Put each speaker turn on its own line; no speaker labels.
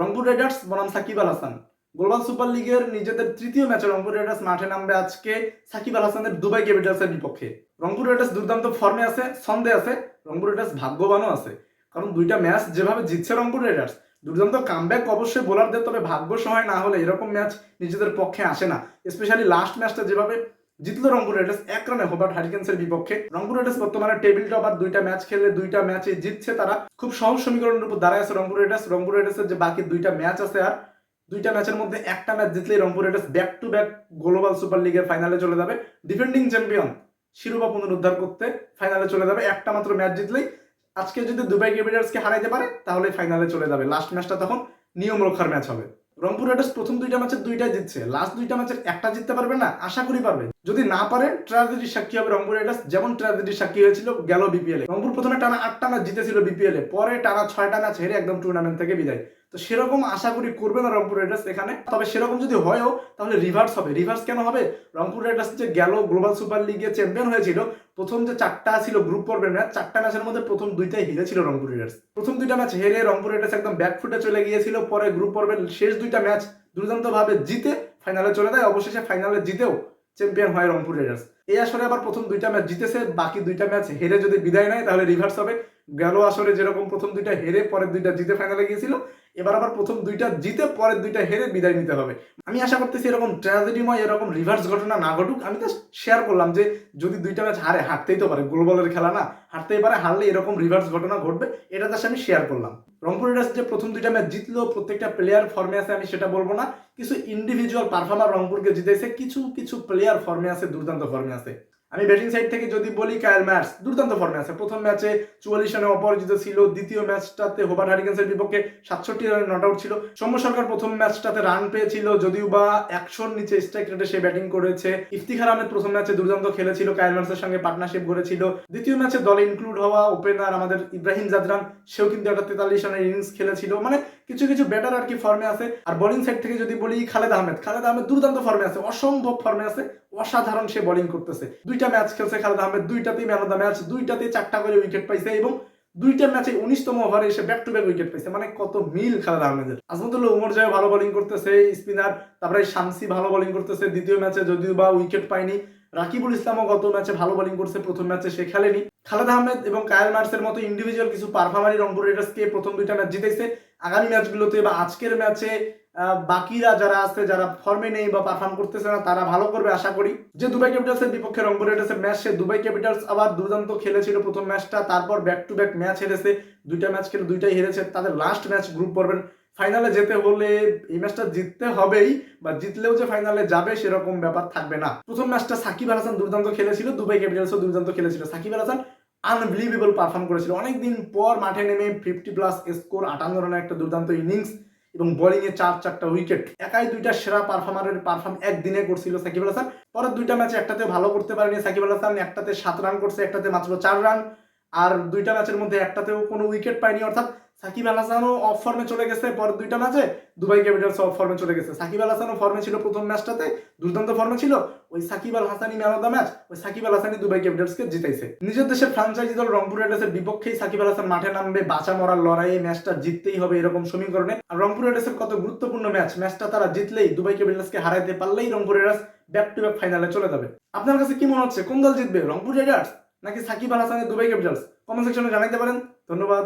Rangpur Riders বনাম Shakib Al Hasan. Global super লিগের নিজেদের তৃতীয় ম্যাচে রংপুর রাইডার্স মাঠে নামবে আজকে সাকিব আল হাসানের দুবাই ক্যাপিটালসের বিপক্ষে। রংপুর রাইডার্স দুর্দান্ত ফর্মে আছে, ছন্দে আছে, রংপুর রাইডার্স ভাগ্যবানও আছে। কারণ দুইটা ম্যাচ যেভাবে জিতছে রংপুর রাইডার্স, দুর্দান্ত কামব্যাক অবশ্যই বোলারদের তবে ভাগ্য সহায় না হলে এরকম ম্যাচ নিজেদের পক্ষে আসে না। স্পেশালি লাস্ট ম্যাচটা যেভাবে জিতলো রংপুর রাইডার্স এক রানে হোবার্ট হারিকেন্সের বিপক্ষে। রংপুর রাইডার্স বর্তমানে টেবিল টপার দুইটা ম্যাচ খেলে দুইটা ম্যাচে জিতছে তারা। খুব সহজ সমীকরণের উপর দাঁড়ায় আছে রংপুর রাইডার্স। রংপুর রাইডার্সের যে বাকি দুইটা ম্যাচ আছে আর, দুইটা ম্যাচের মধ্যে একটা match জিতলেই Rangpur Riders back to back global super লিগের ফাইনালে চলে যাবে। ডিফেন্ডিং চ্যাম্পিয়ন শিরোপা পুনরুদ্ধার করতে ফাইনালে চলে যাবে। একটা মাত্র ম্যাচ জিতলেই আজকে যদি দুবাই ক্যাপিটালসকে হারাইতে পারে তাহলে ফাইনালে চলে যাবে। লাস্ট ম্যাচটা তখন নিয়ম রক্ষার ম্যাচ হবে। রংপুর রাইডার্স প্রথম দুইটা ম্যাচের দুইটাই জিতছে। লাস্ট দুইটা ম্যাচের একটা জিততে পারবে না, আশা করি পারবে। যদি না পারে ট্র্যাজেডির সাক্ষী হবে রংপুর রাইডার্স যেমন ট্র্যাজেডির সাক্ষী হয়েছিল, গেল বিপিএল এ। রংপুর প্রথমে টানা আটটা ম্যাচ জিতেছিল বিপিএল এ। পরে টানা ছয়টা ম্যাচ হেরে একদম টুর্নামেন্ট থেকে বিদায়। তো সেরকম আশা করি করবে না রংপুর রাইডার্স এখানে। তবে সেরকম যদি হয়ও, তাহলে রিভার্স হবে। রিভার্স কেন হবে? রংপুর রাইডার্স যে গেল গ্লোবাল সুপার লিগে চ্যাম্পিয়ন হয়েছিল, প্রথম যে চারটা ছিল গ্রুপ পর্বের ম্যাচ চারটা ম্যাচের মধ্যে প্রথম দুইটাই হেরেছিল রংপুর রাইডার্স প্রথম দুইটা ম্যাচ হেরে রংপুর রাইডার্স একদম ব্যাকফুটে চলে গিয়েছিল। পরে গ্রুপ পর্বের শেষ দুইটা ম্যাচ দুর্দান্তভাবে জিতে ফাইনালে চলে যায়। অবশেষে ফাইনালে জিতেও চ্যাম্পিয়ন হয় রংপুর রাইডার্স এই আসরে আবার প্রথম দুইটা ম্যাচ জিতেছে। বাকি দুইটা ম্যাচ হেরে যদি বিদায় নেয়, তাহলে রিভার্স হবে। গেল আসরে যেরকম প্রথম দুইটা হেরে, পরের দুইটা জিতে ফাইনালে গিয়েছিল। এবার আবার প্রথম দুইটা জিতে পরের দুইটা হেরে বিদায় নিতে হবে। আমি আশা করতেছি এরকম ট্র্যাজেডিময় এরকম রিভার্স ঘটনা না ঘটুক। আমি তো শেয়ার করলাম যে, যদি দুইটা ম্যাচ হারে, হারতেই তো পারে। গ্লোবালের খেলা না, হারতেই পারে। হারলে এরকম রিভার্স ঘটনা ঘটবে, এটা তার আমি শেয়ার করলাম। রংপুর রাইডার্স যে প্রথম দুইটা ম্যাচ জিতলো, প্রত্যেকটা প্লেয়ার ফর্মে আছে, আমি সেটা বলব না। কিছু ইন্ডিভিজুয়াল পারফর্মার রংপুরকে জিতেছে, কিছু কিছু প্লেয়ার ফর্মে আছে, দুর্দান্ত ফর্মে আছে। আমি ব্যাটিং সাইড থেকে যদি বলি কায়াল ম্যাচ দুর্দান্ত ফর্মে আছে। প্রথম ম্যাচে চুয়াল্লিশ রানে অপরাজিত ছিল, দ্বিতীয় ম্যাচটাতে হোবার হারিকেন্সের বিপক্ষে সাতষট্টি রানে নট আউট ছিল। সৌম্য সরকার প্রথম ম্যাচটাতে রান পেয়েছিল, যদিও বা একশোর নিচে স্ট্রাইক রেটে সে ব্যাটিং করেছে। ইফতিখার আহমেদ প্রথম ম্যাচে দুর্দান্ত খেলেছিল কায়াল ম্যাচের সঙ্গে পার্টনারশিপ করেছিল দ্বিতীয় ম্যাচে দলে ইনক্লুড হওয়া ওপেনার আমাদের ইব্রাহিম জাদরান, সেও কিন্তু একটা তেতাল্লিশ রানের ইনিংস খেলেছিল। মানে কিছু কিছু ব্যাটার আর কি ফর্মে আছে। আর বোলিং সাইড থেকে যদি বলি খালেদ আহমেদ খালেদ আহমেদ দুর্দান্ত ফর্মে আছে, অসম্ভব ফর্মে আছে। অসাধারণ সে বোলিং করতেছে। দুইটা ম্যাচ খেলছে খালেদ আহমেদ, দুইটাতেই ম্যান অফ দ্য ম্যাচ দুইটাতে চারটা করে উইকেট পাইছে এবং দুইটা ম্যাচে উনিশতম ওভারে এসে ব্যাক টু ব্যাক উইকেট পাইছে। মানে কত মিল খালেদ আহমেদের। আজমতুল্লাহ উমর জয় ভালো বোলিং করতেছে স্পিনার তারপরে শামসি ভালো বোলিং করতেছে, দ্বিতীয় ম্যাচে যদিও বা উইকেট পায়নি রাকিবুল ইসলামও গত ম্যাচে ভালো বোলিং করছে, প্রথম ম্যাচে সে খেলেনি। খালেদ আহমেদ এবং কায়াল মার্সের মতো ইন্ডিভিজুয়াল কিছু পারফর্মারই রংপুর রাইডার্সকে প্রথম দুইটা ম্যাচ জিতেছে। আগামী ম্যাচগুলোতে বা আজকের ম্যাচে বাকিরা যারা আছে, যারা ফর্মে নেই বা পারফর্ম করতেছে না, তারা ভালো করবে আশা করি। যে দুবাই ক্যাপিটালসের বিপক্ষে রংপুর রাইডার্সের ম্যাচ সে দুবাই ক্যাপিটালস আবার দুর্দান্ত খেলেছিল প্রথম ম্যাচটা তারপর ব্যাক টু ব্যাক ম্যাচ হেরেছে। দুইটা ম্যাচ খেলে দুইটাই হেরেছে। তাদের লাস্ট ম্যাচ গ্রুপ পর্বের ফাইনালে যেতে হলে এই ম্যাচটা জিততে হবেই, বা জিতলেও যে ফাইনালে যাবে সেরকম ব্যাপার থাকবে না। প্রথম ম্যাচটা সাকিব আল হাসান দুর্দান্ত খেলেছিল, দুবাই ক্যাপিটালসও দুর্দান্ত খেলেছিল। সাকিব আল হাসান আনবিলিভেবল পারফর্ম করেছিল। অনেকদিন পর মাঠে নেমে ফিফটি প্লাস স্কোর আটান্ন রানের একটা দুর্দান্ত ইনিংস এবং বোলিং এ চার চারটা উইকেট একাই দুইটা সেরা পারফর্মারের পারফর্ম একদিনে করছিল সাকিব আল হাসান। পরের দুইটা ম্যাচে একটাতে ভালো করতে পারেনি সাকিব আল হাসান, একটাতে সাত রান করছে, একটাতে মাত্র চার রান আর দুইটা ম্যাচের মধ্যে একটাতেও কোনো উইকেট পায়নি। অর্থাৎ সাকিব আল হাসানও অফ ফর্মে চলে গেছে, পরের দুইটা ম্যাচে দুবাই ক্যাপিটালস অফ ফর্মে চলে গেছে। সাকিব আল হাসানও ফর্মে ছিল প্রথম ম্যাচটাতে, দুর্দান্ত ফর্মে ছিল। ওই সাকিব আল হাসানি ম্যান অফ দ্য ম্যাচ ওই সাকিব আল হাসানি দুবাই ক্যাপিটালসকে জিতাইছে। নিজের দেশের ফ্রাঞ্চাইজি দল রংপুর রাইডার্সের বিপক্ষেই সাকিব আল হাসান মাঠে নামবে, বাঁচা মরার লড়াইয়ে ম্যাচটা জিততেই হবে এরকম সমীকরণে। আর রংপুর রাইডার্সের কত গুরুত্বপূর্ণ ম্যাচ, ম্যাচটা তারা জিতলেই দুবাই ক্যাপিটালসকে হারাইতে পারলেই Rangpur Riders back to back ফাইনালে চলে যাবে। আপনার কাছে কি মনে হচ্ছে, কোন দল জিতবে, রংপুর রাইডার্স নাকি সাকিব আল হাসানের দুবাই ক্যাপিটালস? কমেন্ট সেকশনে জানাইতে পারেন। ধন্যবাদ।